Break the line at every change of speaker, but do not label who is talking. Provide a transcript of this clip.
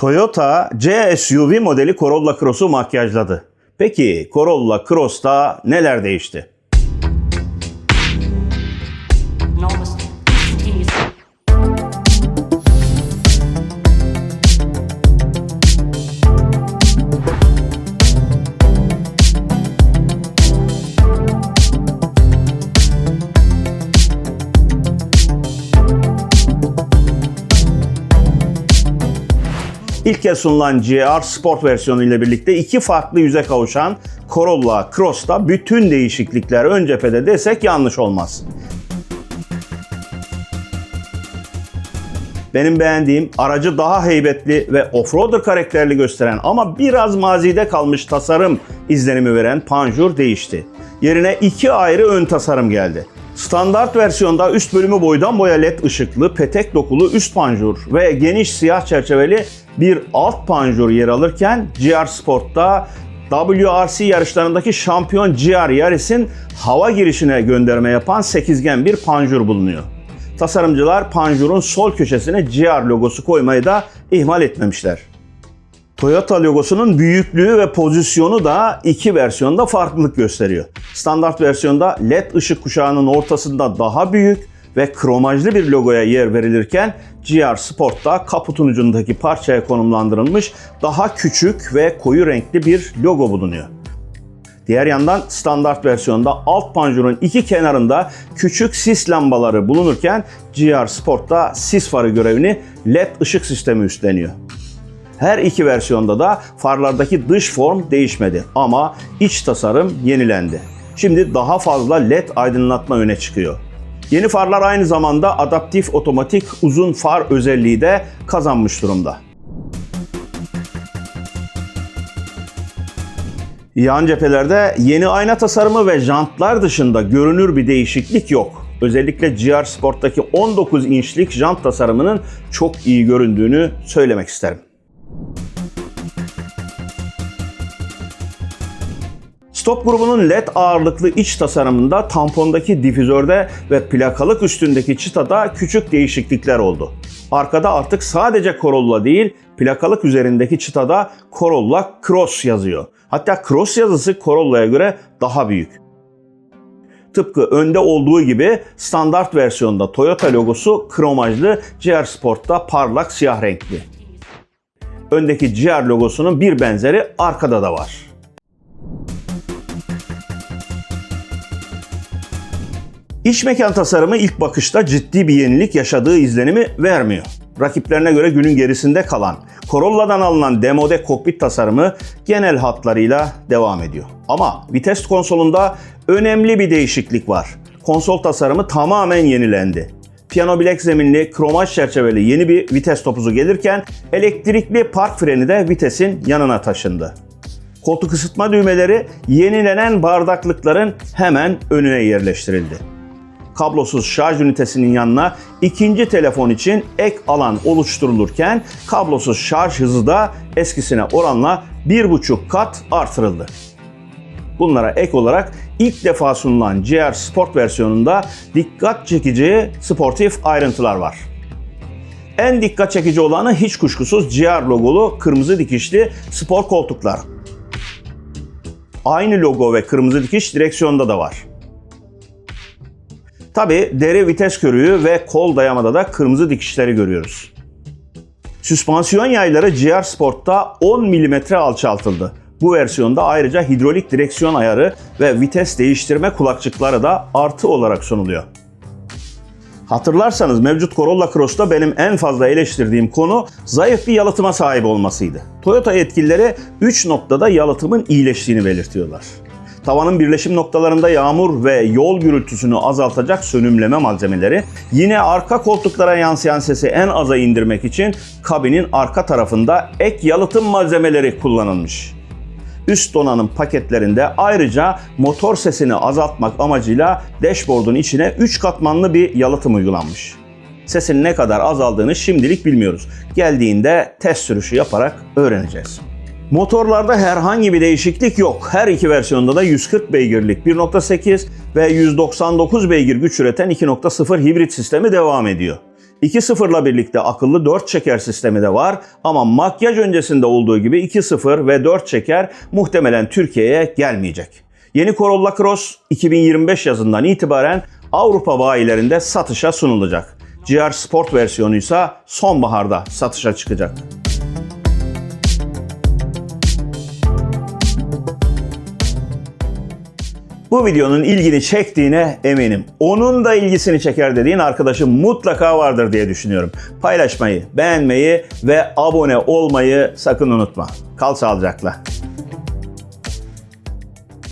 Toyota C SUV modeli Corolla Cross'u makyajladı. Peki Corolla Cross'ta neler değişti? İlk kez sunulan GR Sport versiyonu ile birlikte iki farklı yüze kavuşan Corolla Cross'ta bütün değişiklikler ön cephede desek yanlış olmaz. Benim beğendiğim aracı daha heybetli ve offroader karakterli gösteren ama biraz mazide kalmış tasarım izlenimi veren panjur değişti. Yerine iki ayrı ön tasarım geldi. Standart versiyonda üst bölümü boydan boya led ışıklı, petek dokulu üst panjur ve geniş siyah çerçeveli bir alt panjur yer alırken GR Sport'ta WRC yarışlarındaki şampiyon GR Yaris'in hava girişine gönderme yapan sekizgen bir panjur bulunuyor. Tasarımcılar panjurun sol köşesine GR logosu koymayı da ihmal etmemişler. Toyota logosunun büyüklüğü ve pozisyonu da iki versiyonda farklılık gösteriyor. Standart versiyonda LED ışık kuşağının ortasında daha büyük ve kromajlı bir logoya yer verilirken GR Sport'ta kaputun ucundaki parçaya konumlandırılmış daha küçük ve koyu renkli bir logo bulunuyor. Diğer yandan standart versiyonda alt panjurun iki kenarında küçük sis lambaları bulunurken GR Sport'ta sis farı görevini LED ışık sistemi üstleniyor. Her iki versiyonda da farlardaki dış form değişmedi ama iç tasarım yenilendi. Şimdi daha fazla LED aydınlatma öne çıkıyor. Yeni farlar aynı zamanda adaptif otomatik uzun far özelliği de kazanmış durumda. Yan cephelerde yeni ayna tasarımı ve jantlar dışında görünür bir değişiklik yok. Özellikle GR Sport'taki 19 inçlik jant tasarımının çok iyi göründüğünü söylemek isterim. Stop grubunun LED ağırlıklı iç tasarımında tampondaki difüzörde ve plakalık üstündeki çıtada küçük değişiklikler oldu. Arkada artık sadece Corolla değil, plakalık üzerindeki çıtada Corolla Cross yazıyor. Hatta Cross yazısı Corolla'ya göre daha büyük. Tıpkı önde olduğu gibi standart versiyonda Toyota logosu kromajlı, GR Sport'ta parlak siyah renkli. Öndeki GR logosunun bir benzeri arkada da var. İç mekan tasarımı ilk bakışta ciddi bir yenilik yaşadığı izlenimi vermiyor. Rakiplerine göre günün gerisinde kalan Corolla'dan alınan demode kokpit tasarımı genel hatlarıyla devam ediyor. Ama vites konsolunda önemli bir değişiklik var. Konsol tasarımı tamamen yenilendi. Piyano bilek zeminli kromaj çerçeveli yeni bir vites topuzu gelirken elektrikli park freni de vitesin yanına taşındı. Koltuk ısıtma düğmeleri yenilenen bardaklıkların hemen önüne yerleştirildi kablosuz şarj ünitesinin yanına ikinci telefon için ek alan oluşturulurken kablosuz şarj hızı da eskisine oranla 1,5 kat artırıldı. Bunlara ek olarak ilk defa sunulan GR Sport versiyonunda dikkat çekici sportif ayrıntılar var. En dikkat çekici olanı hiç kuşkusuz GR logolu kırmızı dikişli spor koltuklar. Aynı logo ve kırmızı dikiş direksiyonda da var. Tabi deri vites körüğü ve kol dayamada da kırmızı dikişleri görüyoruz. Süspansiyon yayları GR Sport'ta 10 mm alçaltıldı. Bu versiyonda ayrıca hidrolik direksiyon ayarı ve vites değiştirme kulakçıkları da artı olarak sunuluyor. Hatırlarsanız mevcut Corolla Cross'ta benim en fazla eleştirdiğim konu zayıf bir yalıtıma sahip olmasıydı. Toyota yetkilileri 3 noktada yalıtımın iyileştiğini belirtiyorlar. Tavanın birleşim noktalarında yağmur ve yol gürültüsünü azaltacak sönümleme malzemeleri, yine arka koltuklara yansıyan sesi en aza indirmek için kabinin arka tarafında ek yalıtım malzemeleri kullanılmış. Üst donanım paketlerinde ayrıca motor sesini azaltmak amacıyla dashboard'un içine 3 katmanlı bir yalıtım uygulanmış. Sesin ne kadar azaldığını şimdilik bilmiyoruz. Geldiğinde test sürüşü yaparak öğreneceğiz. Motorlarda herhangi bir değişiklik yok. Her iki versiyonda da 140 beygirlik 1.8 ve 199 beygir güç üreten 2.0 hibrit sistemi devam ediyor. 2.0'la birlikte akıllı 4 çeker sistemi de var ama makyaj öncesinde olduğu gibi 2.0 ve 4 çeker muhtemelen Türkiye'ye gelmeyecek. Yeni Corolla Cross 2025 yazından itibaren Avrupa bayilerinde satışa sunulacak. GR Sport versiyonu ise sonbaharda satışa çıkacak. Bu videonun ilgini çektiğine eminim. Onun da ilgisini çeker dediğin arkadaşım mutlaka vardır diye düşünüyorum. Paylaşmayı, beğenmeyi ve abone olmayı sakın unutma. Kal sağlıcakla.